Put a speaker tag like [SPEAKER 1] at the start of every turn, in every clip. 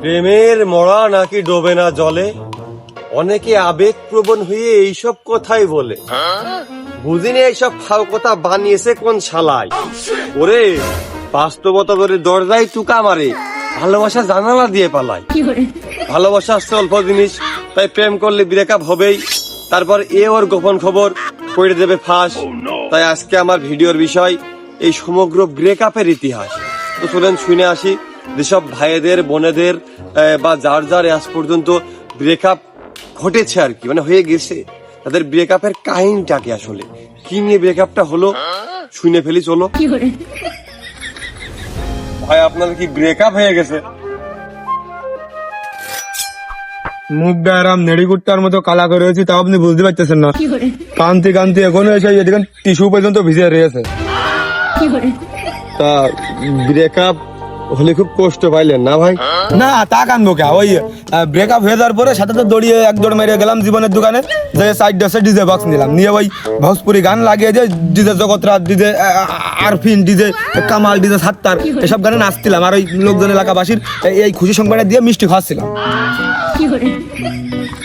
[SPEAKER 1] প্রেমের মরা নাকি ডোবে না জলে? অনেকে আবেগপ্রবণ হয়ে এইসব কথাই বলে। বুঝিনি এইসব ফাও কথা বানিয়েছে কোন শালায়? ওরে বাস্তবতা করে দরজায় টুকা মারে ভালোবাসা জানালা দিয়ে পালায়। ভালোবাসা আসছে অল্প জিনিস তাই প্রেম করলে ব্রেকআপ হবেই। তারপর এ ওর গোপন খবর পড়ে দেবে ফাঁস। তাই আজকে আমার ভিডিওর বিষয় এই সমগ্র ব্রেকআপের ইতিহাস। তো চলেন শুনে আসি। যেসব ভাইয়েদের বোনেদের বা যার যার আজ পর্যন্ত ব্রেকআপ ঘটেছে আর কি মানে হয়ে গেছে তাদের ব্রেকআপের কাহিনীটাকে আসলে। কি নিয়ে ব্রেকআপটা হলো শুনে ফেলি চলো। ভাই আপনার কি ব্রেকআপ হয়ে গেছে?
[SPEAKER 2] মুখটা আরাম নেড়িগুট্টার মতো কালা করে রয়েছে তাও আপনি বুঝতে পারতেছেন না। কান্তি কান্তি এখনও এসে এদিকে টিস্যু পর্যন্ত ভিজে রয়েছে।
[SPEAKER 1] তা ব্রেকআপ হলে খুব কষ্ট পাইলেন না ভাই?
[SPEAKER 2] না তা কানবো কে? ওই ব্রেকআপ হয়ে যাওয়ার পরে সাথে তো দড়িয়ে এক দৌড় মেরে গেলাম জীবনের দোকানে। যে সাইড ড্রেসে ডিজে বক্স নিলাম। নিয়ে ওই ভোজপুরি গান লাগিয়ে যে DJ Jagatrat DJ Arfin DJ Kamal DJ Sattar এসব গানে নাচছিলাম। আর ওই লোকজন এলাকাবাসীর এই- এই খুশি সংবাদটা দিয়ে মিষ্টি খাওয়াচ্ছিলাম।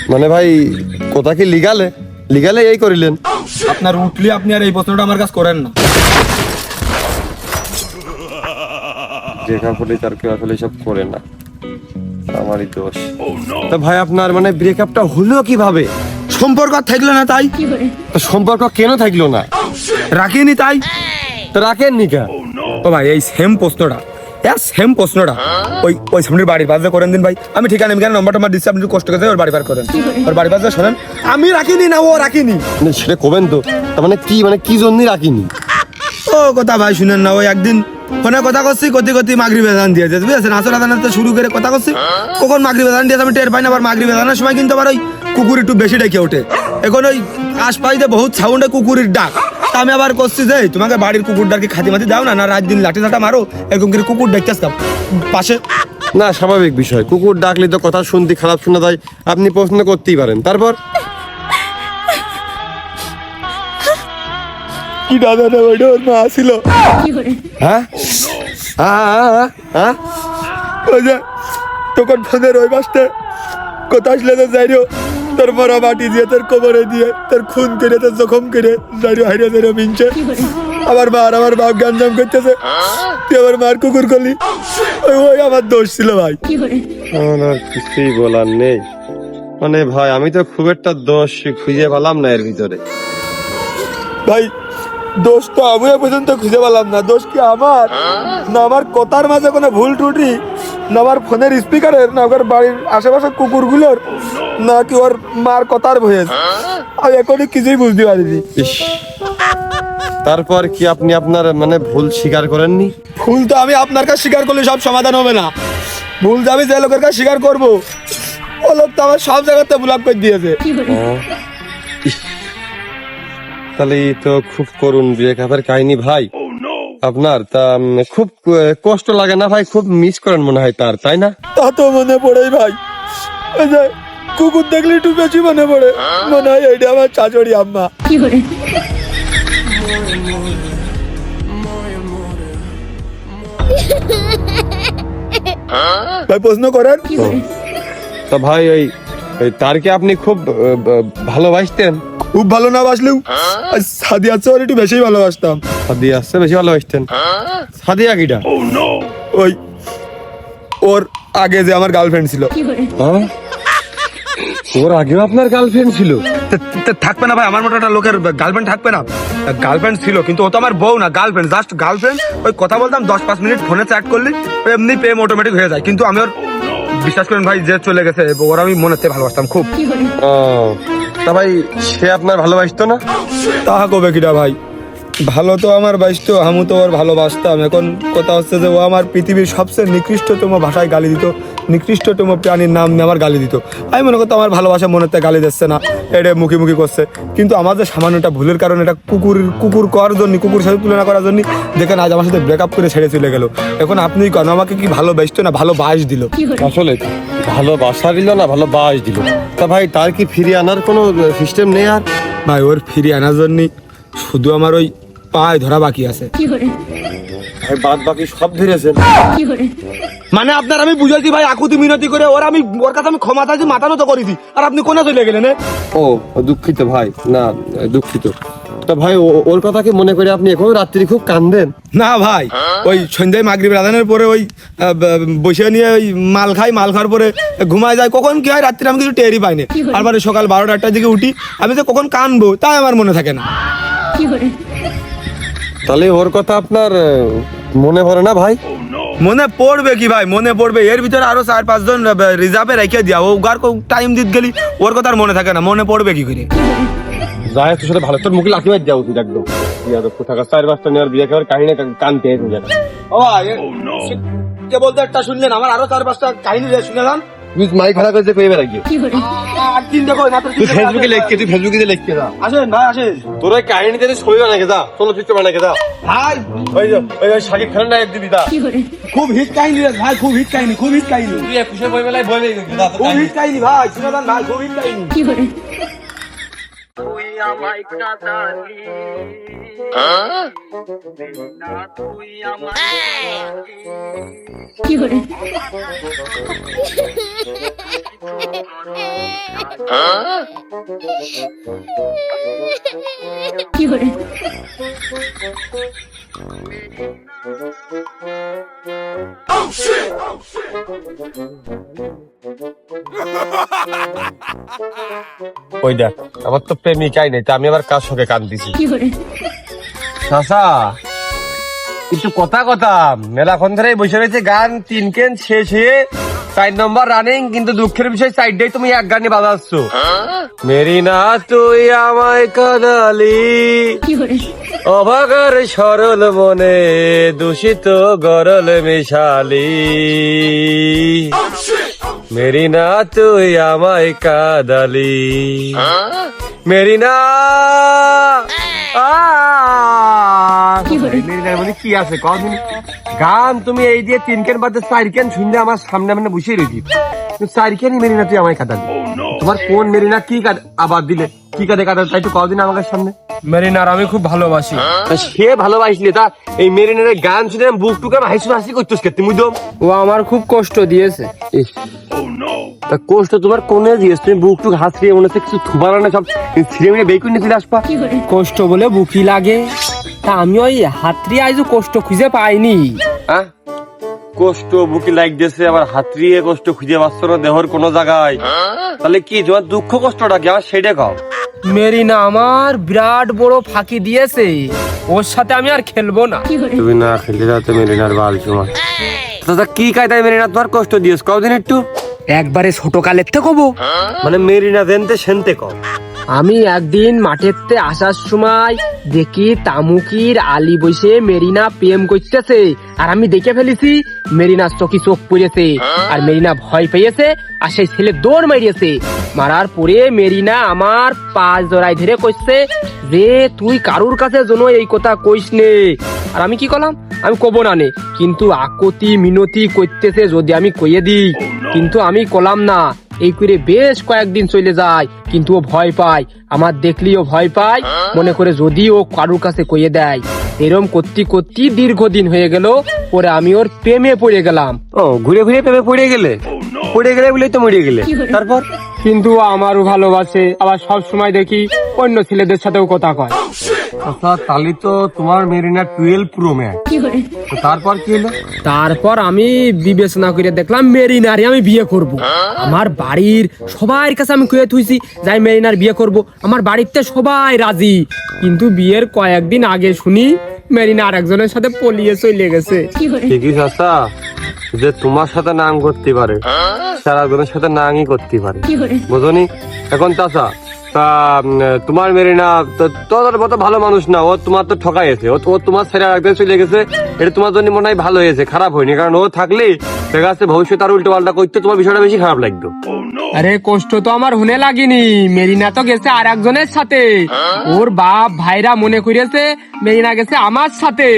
[SPEAKER 1] মানে ভাই কথা কি লিগালে? লিগালে এই করিলেন?
[SPEAKER 2] আপনার উঠলি আপনি আর এই প্রশ্নটা আমার কাছে করেন না।
[SPEAKER 1] ব্রেকআপ হলে তার কেউ আসলে সব করে না। আমারই দোষ। তা ভাই আপনার মানে ব্রেকআপটা হলো কীভাবে?
[SPEAKER 2] সম্পর্ক আর থাকল না তাই?
[SPEAKER 1] সম্পর্ক কেন থাকল না?
[SPEAKER 2] রাখিনি তাই?
[SPEAKER 1] তো রাখেন নিকা
[SPEAKER 2] ও ভাই এই সেম প্রশ্নটা। হ্যাঁ সেম প্রশ্নটা। ওই ওই সামনের বাড়ির পাশে করেন দিন ভাই। আমি ঠিকানা আমি কেন নম্বর টম্বর দিচ্ছি আপনি কষ্ট করে ওর বাড়ি পার করেন। ওর বাড়ি পাশে শোনেন। আমি রাখিনি না ও রাখিনি।
[SPEAKER 1] মানে সেটা কবেন তো? তার মানে কি মানে কি জন্যই রাখিনি?
[SPEAKER 2] ও, কথা ভাই, শুনেন না ওই একদিন ফোনে কথা করছি কতি কতি মাগরি বেদান দিয়েছে, বুঝেছেন? আসর আদানাতে শুরু করে কথা করছি কখন মাগরি বেদান দিয়েছে, আমি টের পাই না, আবার মাগরি বেদানের সময় কিন্তু আবার ওই কুকুর একটু বেশি ডেকে ওঠে। এখন ওই আশপাশে বহুত সাউন্ডে কুকুরের ডাক। তা আমি আবার করছি যে তোমাকে বাড়ির কুকুরটাকে খাতি মাতি দাও না না রাত দিন লাঠি লাঠা মারো, এরকম করে কুকুর দেখতেছ পাশে
[SPEAKER 1] না, স্বাভাবিক বিষয়। কুকুর ডাকলে তো কথা শুনতে খারাপ শোনা যায়, আপনি প্রশ্ন করতেই পারেন। তারপর?
[SPEAKER 2] কি দাদা না ওইটা ওর মা ছিল।
[SPEAKER 1] হ্যাঁ? হ্যাঁ,
[SPEAKER 2] ওই যে তখন ফোনের ওই পাশটা কোথা আসলে তো যাইরো তোর মরা মাটি দিয়ে তোর কোমরে দিয়ে তোর খুন করে তোর জখম করে যাইরো হাইরে যাইরো মিনছে। আমার মা আর আমার বাপ গাঞ্জাম করতেছে। তুই আমার মার কুকুর করলি। ওই ওই আমার দোষ ছিল ভাই।
[SPEAKER 1] আমার কিছুই বলার নেই। মানে ভাই আমি তো খুব একটা দোষ খুঁজে পেলাম না এর ভিতরে।
[SPEAKER 2] ভাই দোষ তো আমি এ পর্যন্ত খুঁজে পেলাম না দোষ কি আমার? না আমার কথার মাঝে কোনো ভুল ত্রুটি? না আমার ফোনের স্পিকারের না ওর বাড়ির আশেপাশে কুকুরগুলোর না কি ওর মার কথার ভয়েস? আমি এখনই কিছুই বুঝতে পারিনি।
[SPEAKER 1] তারপর কি আপনি আপনার মানে ভুল স্বীকার করেননি?
[SPEAKER 2] ভুল তো আমি আপনার কাছে স্বীকার করলে সব সমাধান হবে না। ভুল তো আমি যে লোকের কাছে স্বীকার করব ও লোক তো আমার সব জায়গাতে ব্লক করে দিয়েছে।
[SPEAKER 1] তাহলে তো খুব করুণ ব্রেকআপের কাহিনী ভাই। আপনার তা খুব কষ্ট লাগে না ভাই? খুব মিস করেন মনে হয় তার তাই না?
[SPEAKER 2] তা তো মনে পড়েই ভাই। ওই কুকুর দেখলে একটু বেশি মনে পড়ে। মনে হয় এইটা আমার চাচড়ি আম্মা। ভাই প্রশ্ন করেন?
[SPEAKER 1] তা ভাই ওই তারকে আপনি খুব ভালোবাসতেন?
[SPEAKER 2] খুব ভালো না বাসলেও সাদিয়া চেয়ে ওর একটু বেশি ভালোবাসতাম।
[SPEAKER 1] সাদিয়া আসছে বেশি ভালোবাসতেন? সাদিয়া কিটা?
[SPEAKER 2] ওই ওর আগে যে আমার গার্লফ্রেন্ড ছিল।
[SPEAKER 1] হ্যাঁ? ওর আগেও আপনার গার্লফ্রেন্ড ছিল?
[SPEAKER 2] থাকবে না ভাই আমার মতো একটা লোকের গার্লফ্রেন্ড থাকবে না। গার্লফ্রেন্ড ছিল কিন্তু ও তো আমার বউ না গার্লফ্রেন্ড জাস্ট গার্লফ্রেন্ড। ওই কথা বলতাম দশ পাঁচ মিনিট ফোনে চ্যাট করলি এমনি প্রেম অটোমেটিক হয়ে যায়। কিন্তু আমি ওর বিশ্বাস করেন ভাই যে চলে গেছে ওরা আমি মনে হচ্ছে ভালোবাসতাম খুব।
[SPEAKER 1] ও। তা ভাই সে আপনার ভালোবাসতো না?
[SPEAKER 2] তাহা কবে কিনা ভাই? ভালো তো আমার বাসতো আমি তো ওর ভালোবাসতাম। এখন কথা হচ্ছে যে ও আমার পৃথিবীর সবচেয়ে নিকৃষ্টতম ভাষায় গালি দিত। নিকৃষ্টতম প্রাণীর নাম নিয়ে আমার গালি দিত। আমি মনে করতাম আমার ভালোবাসা মনে থেকে গালি দিচ্ছে না এটা মুখি মুখি করছে। কিন্তু আমার যে সামান্য একটা ভুলের কারণে এটা কুকুর কুকুর করার জন্য কুকুর সাথে তুলনা করার জন্য দেখেন আজ আমার সাথে ব্রেকআপ করে ছেড়ে চলে গেল। এখন আপনি কেন আমাকে কি ভালোবাসতো না ভালো বাস দিল
[SPEAKER 1] আসলে ভালোবাসা দিল না ভালোবাস দিল। তা ভাই তার কি ফিরিয়ে আনার কোনো সিস্টেম নেই আর?
[SPEAKER 2] ভাই ওর ফিরিয়ে আনার জন্য শুধু আমার ওই পায়ে ধরা বাকি আছে।
[SPEAKER 1] ভাই বাদ বাকি সব ধরেছেন
[SPEAKER 2] মানে আপনার আমি বুঝাইছি ভাই আকুতি মিনতি করে ওর আমি ওর কাছে আমি ক্ষমা চাইছি মাথা নত করে দিই আর আপনি কোনে চলে গেলেন?
[SPEAKER 1] ও দুঃখিত ভাই। না দুঃখিত। তা ভাই ও- ওর কথা কি মনে করে আপনি এখন রাত্রি খুব কান্দেন?
[SPEAKER 2] না ভাই ওই সন্ধ্যায় মাগরিব রাধানের পরে ওই বসে নিয়ে ওই মাল খাই মাল খাওয়ার পরে ঘুমায় যায়। কখন কি হয় রাত্রে আমি কিছু টেরই পাই না। তারপরে সকাল বারোটা একটার দিকে উঠি আমি তো কখন কানবো তাই আমার মনে থাকে না।
[SPEAKER 1] তাহলে ওর কথা আপনার মনে পড়ে না ভাই?
[SPEAKER 2] মনে পড়বে কি ভাই মনে পড়বে। এর ভিতরে আরও চার পাঁচজন রিজার্ভে রেখে দিয়া ও গার টাইম দিত গেলি ওর কথা আর মনে থাকে না মনে পড়বে কি করে?
[SPEAKER 1] যাই তোর সাথে ভালো তোর মুখে লাঠি মার দেওয়া উচিত একদম। ইয়াদব কোথাকার চার পাঁচটা নেওয়ার বিয়ে খাওয়ার কাহিনী কান পেয়ে যাবে
[SPEAKER 2] ও ভাই কে বলতে একটা শুনলেন? আমার আরও চার পাঁচটা কাহিনী শুনলাম।
[SPEAKER 1] তুই মাই ভাড়া করে পেয়ে বেড়াই
[SPEAKER 2] দেখো না
[SPEAKER 1] তুই ফেসবুকে লিখকে তুই ফেসবুকে লিখকে যা
[SPEAKER 2] আসেন ভাই আসেন।
[SPEAKER 1] তোর ওই কাহিনীতে তুই ছবি বানাকে যা। চলচ্চিত্র বানাকে যা।
[SPEAKER 2] ভাই
[SPEAKER 1] ওই যে ওই ওই শাকিব খানের নায়ক দিবি দা
[SPEAKER 2] খুব হিট কাহিনী রে ভাই খুব হিট কাহিনী খুব হিট কাহিনী।
[SPEAKER 1] তুই একুশে বই মেলায় বই মেলে যা।
[SPEAKER 2] খুব হিট কাহিনী ভাই শুনলাম ভাই খুব হিট কাহিনী।
[SPEAKER 3] তুই আমায় কাঁদালি। না তুই আমায়
[SPEAKER 1] ওই দেখ আমার তো প্রেমিকাই নেই তা আমি আবার কার সঙ্গে কান দিছি চাচা কিন্তু কথা কথা মেলাক্ষণ ধরে বসে রয়েছে গান তিন কেন শেষ হয়ে চার নম্বর রানিং কিন্তু দুঃখের বিষয় সাইডটাই তুমি এক গানে বাজাচ্ছ। মেরি না তুই আমায় কাদালি। অভাগার সরল মনে দূষিত গরল মিশালি। মেরি না তুই আমায় কাদালি। মেরি না। মেরিনার মধ্যে কি আছে? কদিন গান তুমি এই দিয়ে তিন কেন বাদে চার কেন শুনলে আমার সামনে সামনে বসে রয়েছি চার কেনই মেরিনা তুই আমায় কাঁদালি তোমার কোন মেরিনা কি কাঁদ? আবার দিলে। কি কাঁদে কাঁদা? তাই তো কদিন আমাদের সামনে।
[SPEAKER 2] মেরিনার আমি খুব ভালোবাসি।
[SPEAKER 1] সে ভালোবাসলে তা এই মেরিনের গান শুনে বুক টুকে হাসি হাসি করছিস কে? তুমি দম।
[SPEAKER 4] ও আমার খুব কষ্ট দিয়েছে।
[SPEAKER 1] তা কষ্ট তোমার কোনে দিয়েছ? তুমি বুক টুক হাসিয়ে মনে হচ্ছে কিছু সব ছিঁড়ে মিড়ে করে নিয়ে চলে আসবা।
[SPEAKER 4] কষ্ট বলে বুকি লাগে। তা আমি ওই হাতরি আইজও কষ্ট খুঁজে পাইনি।
[SPEAKER 1] হ্যাঁ কষ্ট বুকে লাইক দিয়েছে আবার হাতড়িয়ে কষ্ট খুঁজে পাচ্ছ না দেহর কোনো জায়গায়। তাহলে কি তোমার দুঃখ কষ্টটা কি? আমার সেটা খাও
[SPEAKER 4] মেরিনা আমার বিরাট বড় ফাঁকি দিয়েছে। ওর সাথে আমি আর খেলব না।
[SPEAKER 1] তুমি না খেলতে যাও তো মেরিনার বাল সময় দাদা কি কায়দায় মেরিনা তোমার কষ্ট দিয়েছ? কদিন একটু।
[SPEAKER 4] একবারে ছোট কালের থেকে কবো।
[SPEAKER 1] মানে মেরিনা দেনতে সেনতে কম
[SPEAKER 4] আমি একদিন মাঠেতে আসার সময় দেখি তামুকির আলি বসে মেরিনা প্রেম করতেছে। আর আমি দেখে ফেলেছি মেরিনার চোখে চোখ পড়েছে। আর মেরিনা ভয় পেয়েছে, আর সেই ছেলে দৌড় মারিয়েছে। মারার পরে মেরিনা আমার পাঁচ জড়াই ধরে কইছে যে, তুই কারুর কাছে যেন এই কথা কইস নে? আর আমি কি করলাম? আমি কব না নে। কিন্তু আকতি মিনতি করতেছে যদি আমি কইয়ে দিই। কিন্তু আমি কলাম না। এই করে বেশ কয়েকদিন চলে যায় কিন্তু ও ভয় পায়। আমার দেখলেই ও ভয় পায়। মনে করে যদি ও কারুর কাছে কইয়ে দেয়। এরম করতে করতে দীর্ঘদিন হয়ে গেল পরে আমি ওর প্রেমে পড়ে গেলাম।
[SPEAKER 1] ও ঘুরে ঘুরে প্রেমে পড়ে গেলে? পড়ে গেলে বলেই তো মরে গেলে। তারপর?
[SPEAKER 4] কিন্তু আমারও ভালোবাসে আবার সব সময় দেখি অন্য ছেলেদের সাথেও কথা কয়।
[SPEAKER 1] তাহলে তো তোমার মেরিনা টুয়েলভ প্রো ম্যাচ তারপর কি হলো?
[SPEAKER 4] তারপর আমি বিবেচনা করে দেখলাম মেরিনারে আমি বিয়ে করব। আমার বাড়ির সবার কাছে আমি কয়ে থুইছি যাই মেরিনার বিয়ে করব। আমার বাড়িতে সবাই রাজি। কিন্তু বিয়ের কয়েকদিন আগে শুনি মেরিনা আর একজনের সাথে পলিয়ে চলে গেছে।
[SPEAKER 1] ঠিকই চাচা যে তোমার সাথে নাং করতে পারে সারা জনের সাথে নাংই করতে পারে। বুঝনি? এখন চাচা তা তোমার মেরিনা তো তোর মতো ভালো মানুষ না ও তোমার তো ঠকাইছে ও ও তোমার ছেড়ে একদিন চলে গেছে এটা তোমার জন্য মনে হয় ভালো হয়েছে খারাপ হয়নি কারণ ও থাকলে দেখা যাচ্ছে ভবিষ্যতে আর উল্টো পাল্টা করতে তোমার বিষয়টা বেশি খারাপ লাগতো।
[SPEAKER 4] আরে কষ্ট তো আমার হুনে লাগেনি মেরিনা তো গেছে আর একজনের সাথে। ওর বাপ ভাইরা মনে করেছে মেরিনা গেছে আমার সাথে।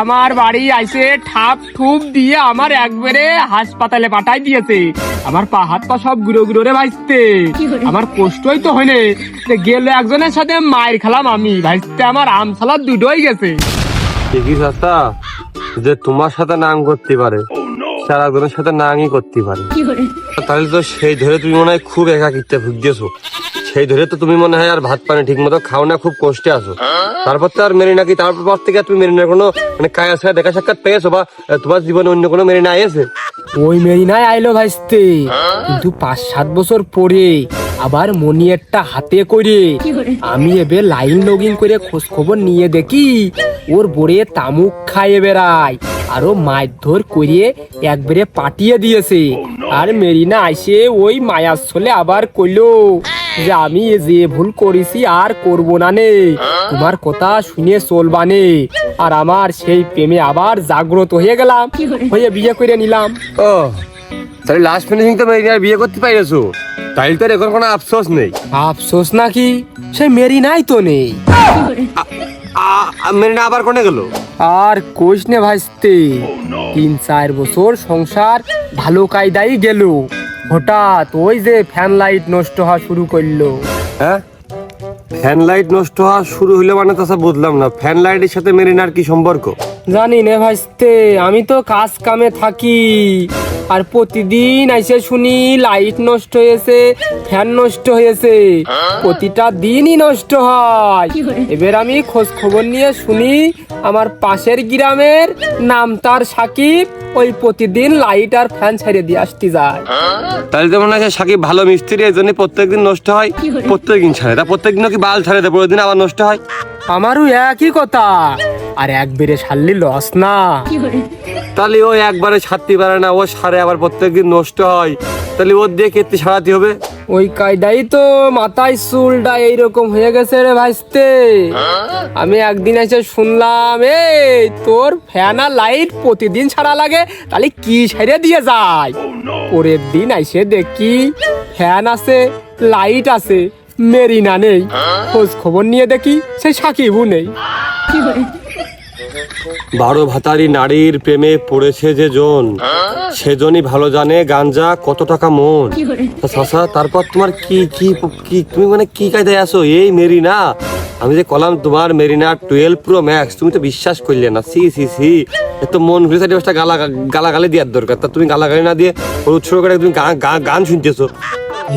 [SPEAKER 4] আমার বাড়ি আইসে ঠাপ ঠুপ দিয়ে আমার একবারে হাসপাতালে পাঠাই দিয়েছে। আমার পা হাত পা সব গুঁড়ো গুঁড়ো রে ভাইস্তে। আমার কষ্টই তো হয়নি গেল একজনের সাথে মায়ের খেলাম আমি। ভাইস্তে আমার আম সালাদ দুটোই গেছে।
[SPEAKER 1] ঠিকই চাচা যে তোমার সাথে নাং করতে পারে আর একজনের সাথে নাংই করতে পারে। তাহলে তো সেই ধরে তুমি মনে হয় খুব একাকিত্বে ভুগেছো সেই ধরে তো তুমি মনে হয় আর ভাত পানি ঠিক মতো খাও না খুব কষ্টে আছো। তারপর তো আর মেরিনা কি তারপর থেকে তুমি মেরিনার কোনো মানে কায়া দেখা সাক্ষাৎ পেয়েছ বা তোমার জীবনে অন্য কোনো মেরিনা এসে
[SPEAKER 4] ওই মেরিনায় আইলো ভাইস্তে। কিন্তু পাঁচ সাত বছর পরে আবার মনি একটা হাতে করে। আমি এবে লাইন লগিং করে খোঁজ খবর নিয়ে দেখি, ওর বোরে তামুক খাইয়ে বেড়ায়, আরও মারধর করে একবারে পাঠিয়ে দিয়েছে। আর মেরিনা আইসে ওই মায়ার ছলে আবার কইলো যে, আমি যে ভুল করেছি আর করব না নে। তোমার কথা শুনে চলবানে আর আমার সেই প্রেমে আবার জাগ্রত হয়ে গেলাম, হয়ে বিয়ে করে নিলাম।
[SPEAKER 1] ও, তাহলে লাস্ট ফিনিশিং তো মেরিনার বিয়ে করতে পাইরেছো? তাইলে তো আর এখন কোনো আফসোস নেই।
[SPEAKER 4] আফসোস নাকি? সে মেরি নাই তো নেই।
[SPEAKER 1] মেরিনা আবার কোনে গেল?
[SPEAKER 4] আর কোষ নে ভাইস্তে তিন চার বছর সংসার ভালো কায়দাই গেল। হঠাৎ ওই যে ফ্যান লাইট নষ্ট হওয়া শুরু করল।
[SPEAKER 1] হ্যাঁ? ফ্যান লাইট নষ্ট হওয়া শুরু হইল মানে তো সব বুঝলাম না। ফ্যান লাইটের সাথে মেরিনার কি সম্পর্ক?
[SPEAKER 4] জানি নে ভাইস্তে আমি তো কাজ কামে থাকি। আর প্রতিদিন আইসে শুনি লাইট নষ্ট হয়েছে ফ্যান নষ্ট হয়েছে। প্রতিটা দিনই নষ্ট হয়। এবার আমি খোঁজ খবর নিয়ে শুনি আমার পাশের গ্রামের নাম তার সাকিব ওই প্রতিদিন লাইট আর ফ্যান ছেড়ে দিয়ে আসতে যায়।
[SPEAKER 1] তাহলে তো মনে হয় সাকিব ভালো মিস্ত্রি এই জন্য প্রত্যেকদিন নষ্ট হয় প্রত্যেকদিন ছাড়ে তা প্রত্যেকদিন কি বাল ছাড়ে দেয় প্রতিদিন আবার নষ্ট হয়?
[SPEAKER 4] আমারও একই কথা। আর একবারে সারলি লস না।
[SPEAKER 1] তাহলে ও একবারে ছাড়তে পারে না, ও সারে আবার প্রত্যেকদিন নষ্ট হয়। তাহলে ওর দিয়ে কেটে সারাতে হবে?
[SPEAKER 4] ওই কায়দাই তো মাথায় চুলটা এইরকম হয়ে গেছে রে ভাইস্তে আমি একদিন এসে শুনলাম, এই, তোর ফ্যান আর লাইট প্রতিদিন ছাড়া লাগে, তাহলে কি ছেড়ে দিয়ে যায়? পরের দিন এসে দেখি ফ্যান আছে লাইট আছে, মেরিনা নেই। খোঁজ খবর নিয়ে দেখি সেই সাকিবও নেই।
[SPEAKER 1] বারো ভাতারি নারীর প্রেমে পড়েছে যে জন সেজনই ভালো জানে গাঞ্জা কত টাকা মন। তা তারপর তোমার কি কি কি তুমি মানে কি কায়দায় আসো এই মেরিনা আমি যে কলাম তোমার মেরিনা টুয়েলভ প্রো ম্যাক্স তুমি তো বিশ্বাস করলে না। সি সি সি এত মন ঘুরে চারি পাঁচটা গালা গালাগালি দেওয়ার দরকার। তা তুমি গালাগালি না দিয়ে ওর উৎসর্গ করে তুমি গান শুনতেছো।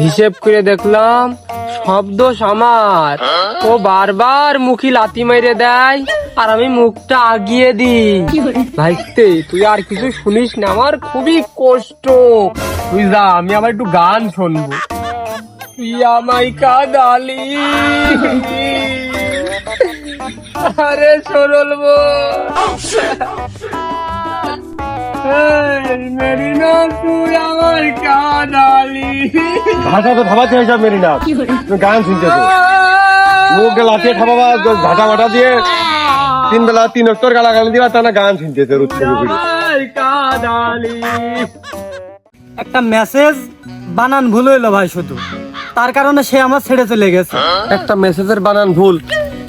[SPEAKER 4] হিসেব করে দেখলাম সব দোষ আমার ও বারবার মুখি লাতি মেরে দেয় আর আমি মুখটা আগিয়ে দিই। ভাইস্তে তুই আর কিছু শুনিস না আমার খুবই কষ্ট। তুই যা আমি আবার একটু গান শুনব। তুই আমায় কাদালি। আরে সরল মেরিনা তুই আমার কাদালি।
[SPEAKER 1] ভাষা তো থামাতে হয়েছে মেরিনা তুমি গান শুনতেছো মুখ লাঠিয়ে থামাবা ঘাটা ঘাটা দিয়ে তিন বেলা তিন গালাগালি দিবা তা না গান শুনতেছে উৎসর্গ
[SPEAKER 4] কাদালি।
[SPEAKER 5] একটা মেসেজ বানান ভুল হইল ভাই শুধু। তার কারণে সে আমার ছেড়ে চলে গেছে।
[SPEAKER 1] একটা মেসেজের বানান ভুল।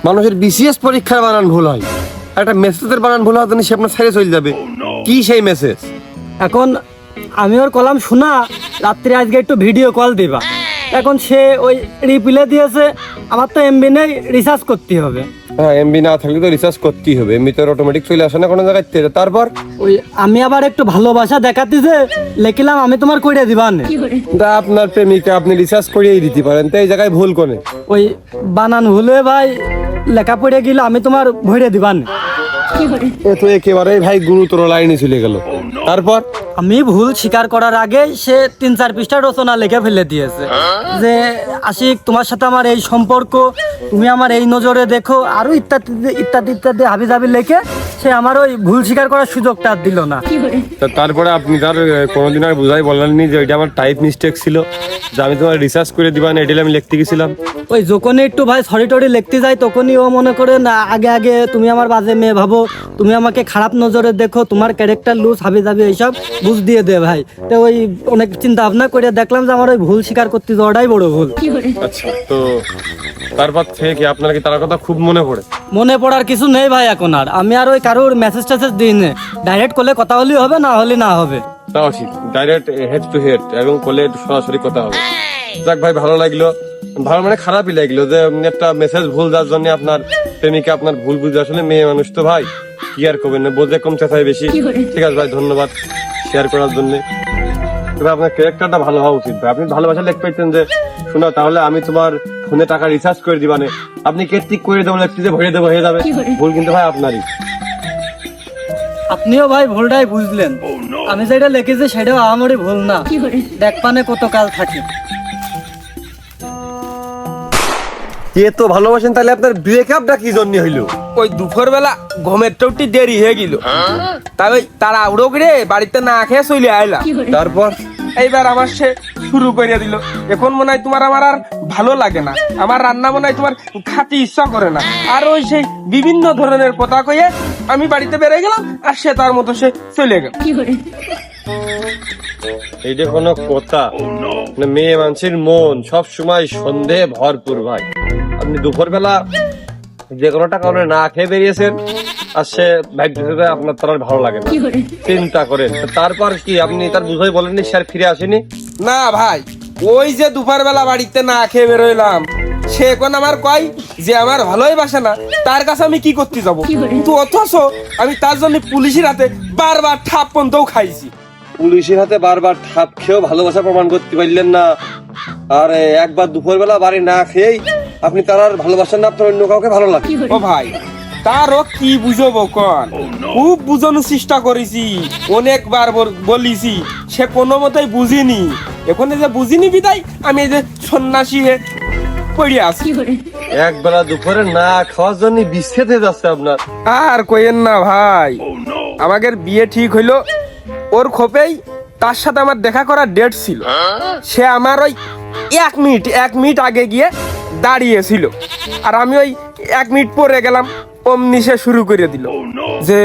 [SPEAKER 1] মানুষের বিসিএস পরীক্ষার বানান ভুল হয়। একটা মেসেজের বানান ভুল হয় সে আপনার ছেড়ে চলে যাবে। কি সেই মেসেজ
[SPEAKER 5] এখন আমি ওর কলাম শোনা রাত্রে আজকে একটু ভিডিও কল দিবা। এখন সে ওই রিপ্লে দিয়েছে আমার তো এমবি নেই রিসার্চ করতে হবে।
[SPEAKER 1] হ্যাঁ এমবি না থাকলে তো রিসার্চ করতেই হবে। এমবি তো অটোমেটিক চলে আসে না কোনো জায়গায় তারপর?
[SPEAKER 5] ওই আমি আবার একটু ভালোবাসা দেখাতে যে লিখলাম আমি তোমার কইরে দিবা নে।
[SPEAKER 1] তা আপনার প্রেমিকা আপনি রিসার্চ করিয়েই দিতে পারেন। তো এই জায়গায় ভুল কোনে
[SPEAKER 5] ওই বানান ভুলে ভাই লেখা পড়ে গেলে আমি তোমার ভরে দিবা নে।
[SPEAKER 1] এ তো একেবারে ভাই গুরুতর লাইনে চলে গেল। তারপর?
[SPEAKER 5] আমি ভুল স্বীকার করার আগে সে তিন চার পৃষ্ঠা রচনা লিখে ফেলে দিয়েছে। যে, আশিক, তোমার সাথে আমার এই সম্পর্ক, তুমি আমার এই নজরে দেখো, আরও ইত্যাদি ইত্যাদি ইত্যাদি হাবি জাবি লেখে সে আমার ওই ভুল স্বীকার করার সুযোগটা আর দিল না।
[SPEAKER 1] তা তারপরে আপনি তার কোনোদিন আর বুঝাই বলেননি যে ওইটা আমার টাইপ মিস্টেক ছিল। যে আমি তোমার রিসার্চ করে দিবা না এটা আমি লিখতে গেছিলাম।
[SPEAKER 5] ওই যখনই একটু ভাই সরি টরি লিখতে যাই তখনই ও মনে করে না আগে আগে তুমি আমার বাজে মেয়ে ভাবো তুমি আমাকে খারাপ নজরে দেখো তোমার ক্যারেক্টার লুজ হাবি যাবি এইসব বুঝ দিয়ে দে ভাই। তো ওই অনেক চিন্তা ভাবনা করে দেখলাম যে আমার ওই ভুল স্বীকার করতে যাওয়াটাই বড় ভুল।
[SPEAKER 1] আচ্ছা তো তারপর থেকে কি আপনার কি তার কথা খুব মনে পড়ে?
[SPEAKER 5] মনে পড়ার কিছু নেই ভাই এখন আর। আমি আর ওই কারোর মেসেজ টেসেজ দিই না ডাইরেক্ট করলে কথা হলেই হবে না হলে না হবে।
[SPEAKER 1] তাও ঠিক ডাইরেক্ট হেড টু হেড এবং করলে সরাসরি কথা হবে। যাক ভাই ভালো লাগল। ভালো মানে খারাপই লাগল যে একটা মেসেজ ভুল যার জন্য আপনার প্রেমিকা আপনার ভুল বুঝে। আসলে মেয়ে মানুষ তো ভাই কি আর করবেন? না বোঝে কম চেঁচাই বেশি। ঠিক আছে ভাই ধন্যবাদ শেয়ার করার জন্য। তবে আপনার ক্যারেক্টারটা ভালো হওয়া উচিত ভাই। আপনি ভালোবাসা লিখ পাইতেন যে শোনো তাহলে আমি তোমার ফোনে টাকা রিচার্জ করে দিবানে। আপনি কেট্রিক করে দেবো একটিতে ভরে দেবো হয়ে যাবে। ভুল কিন্তু ভাই আপনারই।
[SPEAKER 5] আপনিও ভাই ভুলটাই বুঝলেন। আমি যেটা লিখেছি সেটাও আমারই ভুল না। দেখ পানে কত কাল থাকে।
[SPEAKER 1] কে তো ভালোবাসেন তাহলে আপনার ব্রেকআপটা কি জন্য হইল?
[SPEAKER 6] ওই দুপুর বেলা ঘুমের দেরি হয়ে গেল। তবে তারা উড়ো করে বাড়িতে না খেয়ে চলে আইলাম।
[SPEAKER 1] তারপর
[SPEAKER 6] এইবার আমার সে শুরু করে দিল। এখন মনে হয় তোমার আমার আর ভালো লাগে না। আমার রান্না মনে হয় তোমার খাতে ইচ্ছা করে না। আর ওই সেই বিভিন্ন ধরনের কথা কয়ে আমি বাড়িতে বেড়ে গেলাম আর সে তার মতো সে চলে গেল।
[SPEAKER 1] এইটা কোনো কথা। মানে মেয়ে মানুষের মন সব সময় সন্দেহ ভরপুর ভাই। আপনি দুপুর বেলা যে কোনো টাকা কারণে না খেয়ে বেরিয়েছেন আর সে ভাবতেছে যে আপনার তার ভালো লাগে না। চিন্তা করেন। তারপর কি আপনি তার বুঝাই বলেননি সে আর ফিরে আসেনি?
[SPEAKER 6] না ভাই ওই যে দুপুর বেলা বাড়িতে না খেয়ে বেরোইলাম সে এখন আমার কয় যে আমার ভালোই বাসে না তার কাছে আমি কি করতে যাব? কিন্তু অথচ আমি তার জন্য পুলিশের হাতে বারবার ঠাপ পন্তও খাইছি।
[SPEAKER 1] পুলিশের হাতে বারবার ঠাপ খেয়েও ভালোবাসা প্রমাণ করতে পারলেন না। আর একবার দুপুর বেলা বাড়ি না খেয়েই আপনি তার আর ভালোবাসেন না আপনার অন্য কাউকে ভালো লাগে।
[SPEAKER 6] ও ভাই তারও কি বুঝব কন? খুব বুঝানোর চেষ্টা করেছি অনেকবার বলিছি সে কোনো মতেই বুঝিনি। এখন এই যে বুঝিনি বিদায় আমি এই যে সন্ন্যাসী হয়ে পড়ে আছি।
[SPEAKER 1] এক বেলা দুপুরে না খাওয়ার জন্য বিচ্ছেদ হয়ে যাচ্ছে আপনার।
[SPEAKER 6] আর কইেন না ভাই আমাদের বিয়ে ঠিক হইল ওর খোপেই তার সাথে আমার দেখা করার ডেট ছিল। সে আমার ওই এক মিনিট এক মিনিট আগে গিয়ে দাঁড়িয়েছিল। আর আমি ওই এক মিনিট পরে গেলাম অমনি সে শুরু করে দিল। যে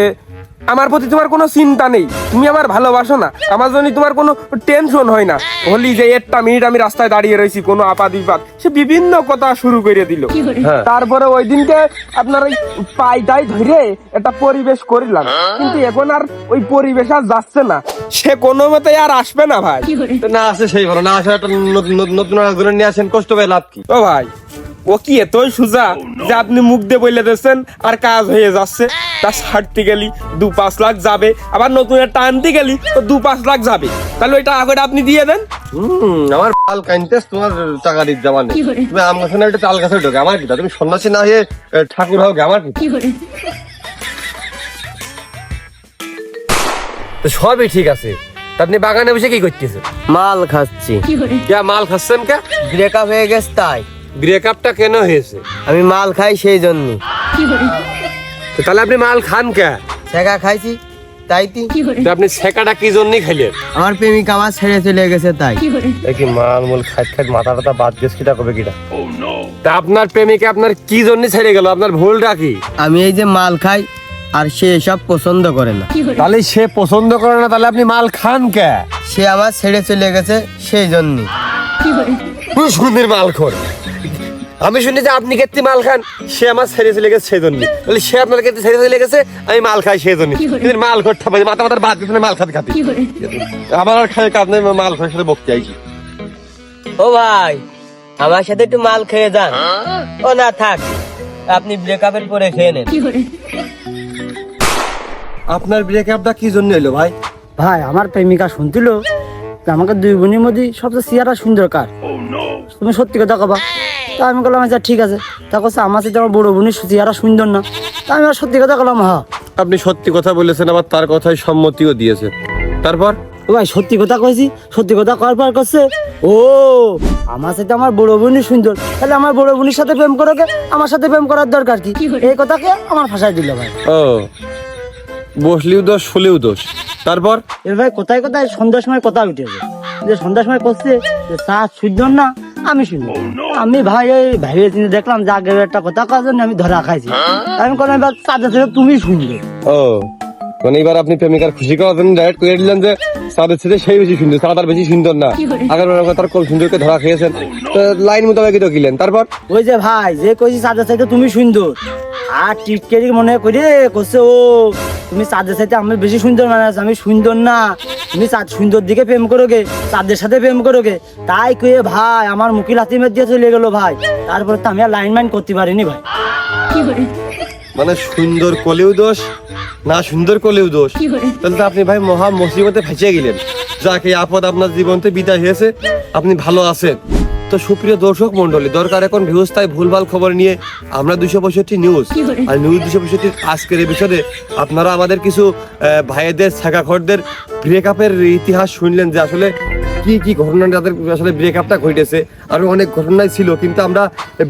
[SPEAKER 6] আমার প্রতি তোমার কোনো চিন্তা নেই। তুমি আমার ভালোবাসো না। আমার জন্য তোমার কোনো টেনশন হয় না। হলি যে একটা মিনিট আমি রাস্তায় দাঁড়িয়ে রয়েছি কোনো আপাত বিপাত। সে বিভিন্ন কথা শুরু করে দিল।
[SPEAKER 1] হ্যাঁ।
[SPEAKER 6] তারপরে ওই দিনকে আপনার ওই পাইটাই ধরে একটা পরিবেশ করিলাম। কিন্তু এখন আর ওই পরিবেশ আর যাচ্ছে না। সে কোনো মতে আর আসবে না ভাই।
[SPEAKER 1] না আসে সেই ভালো। না আসে একটা নতুন নতুন- নতুন নিয়ে আসেন কষ্ট পেয়ে লাভ কি?
[SPEAKER 6] ও ভাই। ও কি এতই সুজা যে আপনি মুখ দিয়ে বলে দিচ্ছেন আর কাজ হয়ে যাচ্ছে। তা ছাড়তে গেলি দু পাঁচ লাখ যাবে। আবার নতুন একটা আনতে গেলি তো দু পাঁচ লাখ যাবে। তাহলে ওইটা আগে আপনি দিয়ে দেন।
[SPEAKER 1] হম আমার পাল কাইনতেস তোমার টাকা দিতে যাবার নেই। তুমি আম গাছে না একটা তাল গাছে ঢোকে। আমার কিটা তুমি সন্ন্যাসী না হয়ে ঠাকুর হোক আমার কি?
[SPEAKER 4] তো সবই ঠিক আছে। তা আপনি বাগানে বসে কি করতেছেন?
[SPEAKER 7] মাল খাচ্ছি।
[SPEAKER 1] কে মাল খাচ্ছেন কে?
[SPEAKER 7] ব্রেকআপ হয়ে গেছে তাই।
[SPEAKER 1] ব্রেকআপটা কেন হয়েছে?
[SPEAKER 7] আমি মাল খাই সেই জন্য।
[SPEAKER 1] তো তাহলে আপনি মাল খান কে?
[SPEAKER 7] শেখা খাইছি তাই তি।
[SPEAKER 1] তো আপনি ছেকাটা কি জন্য খাইলেন?
[SPEAKER 7] আমার প্রেমিকা আমার ছেড়ে চলে গেছে তাই।
[SPEAKER 1] কি মাল মুল খাইত খাইত মাথা টাথা বাদ গেছে কিটা কবে কিটা? তা আপনার প্রেমিকা আপনার কি জন্য ছেড়ে গেল? আপনার ভুলটা কি?
[SPEAKER 7] আমি এই যে মাল খাই আর সে এসব পছন্দ করে না।
[SPEAKER 1] তাহলে সে পছন্দ করে না তাহলে আপনি মাল খান কে?
[SPEAKER 7] সে আমার ছেড়ে চলে গেছে সেই জন্য।
[SPEAKER 1] কোন সুন্দর মাল খোর। আমি শুনি যে আপনি ক্ষেত্রে মাল খান সে আমার ছেড়ে চলে গেছে সেই জন্য তাহলে সে আপনার ক্ষেত্রে ছেড়ে চলে গেছে আমি মাল খাই সেই জন্য কিন্তু মাল খোর ঠাপাই মাথা মাথার বাদ দিতে মাল খাতে খাতে। আমার আর খাই কাজ নেই মাল খোর সাথে বকতে আইছি।
[SPEAKER 7] ও ভাই আমার সাথে একটু মাল খেয়ে যান। ও না থাক। আপনি ব্রেকআপের পরে খেয়ে নেন।
[SPEAKER 1] আপনার ব্রেকআপটা কি জন্য এলো ভাই?
[SPEAKER 5] ভাই আমার প্রেমিকা শুনছিল আমাকে দুই বোনের মধ্যে সবচেয়ে চেহারা সুন্দর কার? তুমি সত্যি কথা কবা। তা আমি বললাম আচ্ছা ঠিক আছে। তা কথা আমার সাথে আমার বড় বোনের চেহারা সুন্দর না। তা আমি আর সত্যি কথা বললাম হ্যাঁ।
[SPEAKER 1] আপনি সত্যি কথা বলেছেন আবার তার কথায় সম্মতিও দিয়েছে। তারপর?
[SPEAKER 5] ও ভাই সত্যি কথা কইছি সত্যি কথা করার পর করছে ও আমার সাথে আমার বড় বোনই সুন্দর। তাহলে আমার বড় বোনের সাথে প্রেম করোকে আমার সাথে প্রেম করার দরকার কি? এই কথাকে আমার ভাষায় দিল ভাই।
[SPEAKER 1] ও বসলিও দোষ শুলেও দোষ। তারপর?
[SPEAKER 3] এর ভাই কোথায় কোথায় সন্ধ্যার সময় কথা উঠেছে যে সন্ধ্যার সময় করছে যে চা সুন্দর না? আমি শুনব আমি ভাই এই ভাইয়ে চিন্তা দেখলাম যে আগের একটা কথা কাজ আমি ধরা খাইছি। আমি কোনো এবার চাঁদা থেকে তুমি শুনবে
[SPEAKER 1] ও মানে এবার আপনি প্রেমিকার খুশি করার জন্য ডাইরেক্ট করে দিলেন যে সাদের ছেলে সেই বেশি সুন্দর সাদার বেশি সুন্দর না। আগের বার তার কোন সুন্দরকে ধরা খেয়েছেন। তো লাইন মোতাবেকই তো কিলেন। তারপর?
[SPEAKER 3] ওই যে ভাই যে কইছি চাঁদের চাইতে তুমি সুন্দর। আর টিটকেরি মনে করে করছে ও তুমি চাঁদের সাথে আমি বেশি সুন্দর মানে আছো, আমি সুন্দর না। তুমি চাঁদ সুন্দর দিকে প্রেম করোগে চাঁদের সাথে প্রেম করোগে। তাই কয়ে ভাই আমার মুকিল হাতিমের দিয়ে চলে গেলো ভাই। তারপরে তো আমি আর লাইন মাইন করতে পারিনি ভাই।
[SPEAKER 1] মানে সুন্দর কলেও দোষ না সুন্দর কলেও দোষ। তাহলে তো আপনি ভাই মহা মুসিবতে ফেঁসে গেলেন। যাকে আপদ আপনার জীবনতে বিদায় হয়েছে আপনি ভালো আছেন। তো সুপ্রিয় দর্শক মন্ডলী দরকার এখন ভিউস্তায় ভুলভাল খবর নিয়ে আমরা দুশো পঁয়ষট্টি নিউজ আর নিউজ দুশো পঁয়ষট্টির আজকের এপিসোডে আপনারা আমাদের কিছু ভাইয়েদের শাখাখরদের ব্রেকআপের ইতিহাস শুনলেন যে আসলে কি কি ঘটনা যাদের আসলে ব্রেকআপটা ঘটেছে। আরও অনেক ঘটনাই ছিল, কিন্তু আমরা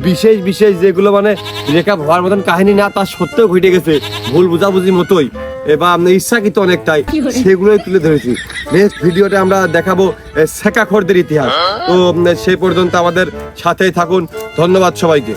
[SPEAKER 1] বিশেষ বিশেষ যেগুলো মানে ব্রেকআপ হওয়ার মতন কাহিনী না তার সত্ত্বেও ঘটে গেছে, ভুল বুঝাবুঝি মতোই। এবার আমরা ইচ্ছাকৃত অনেকটাই সেগুলোই তুলে ধরেছি। নেক্সট ভিডিওতে আমরা দেখাবো শেখাখরদের ইতিহাস। তো সেই পর্যন্ত আমাদের সাথেই থাকুন। ধন্যবাদ সবাইকে।